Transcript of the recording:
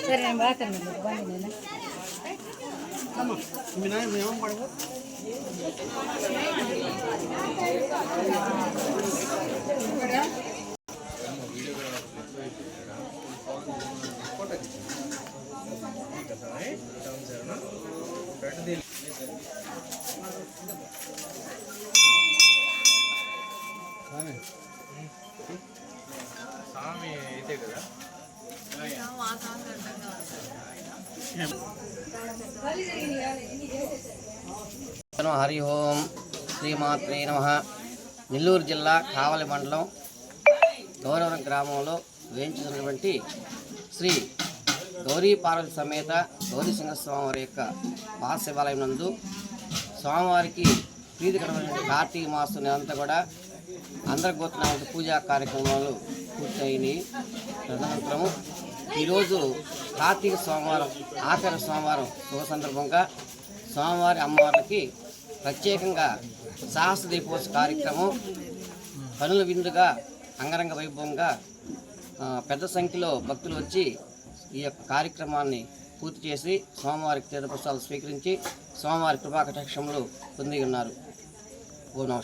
ಸರಿ ನಾನು ಬರ್ತೀನಿ ಬಂದಿದ್ದೇನೆ ಪ್ರತಿದಿನ స్వామి. అయితే కదా? హరి ఓం శ్రీమాత్రే నమ. నెల్లూరు జిల్లా కావలి మండలం గౌరవరం గ్రామంలో వేయించినటువంటి శ్రీ గౌరీ పార్వతి సమేత గౌరీ స్వామివారి యొక్క మహాశివాలయం నందు స్వామివారికి ప్రీతికరమైన కార్తీక మాసం అంతా కూడా అందరగోత్ర పూజా కార్యక్రమాలు పూర్తయినాయి. తదనంతరము ఈరోజు కార్తీక సోమవారం ఆఖరి సోమవారం శుభ సందర్భంగా స్వామివారి అమ్మవారికి ప్రత్యేకంగా సాహస దీపోత్సవ కార్యక్రమం పనుల విందుగా అంగరంగ వైభవంగా పెద్ద సంఖ్యలో భక్తులు వచ్చి ఈ యొక్క కార్యక్రమాన్ని పూర్తి చేసి స్వామివారికి తీర్థపుష్పాలు స్వీకరించి స్వామివారి కృపాకటాక్షములు పొంది ఉన్నారు. ఓ నమ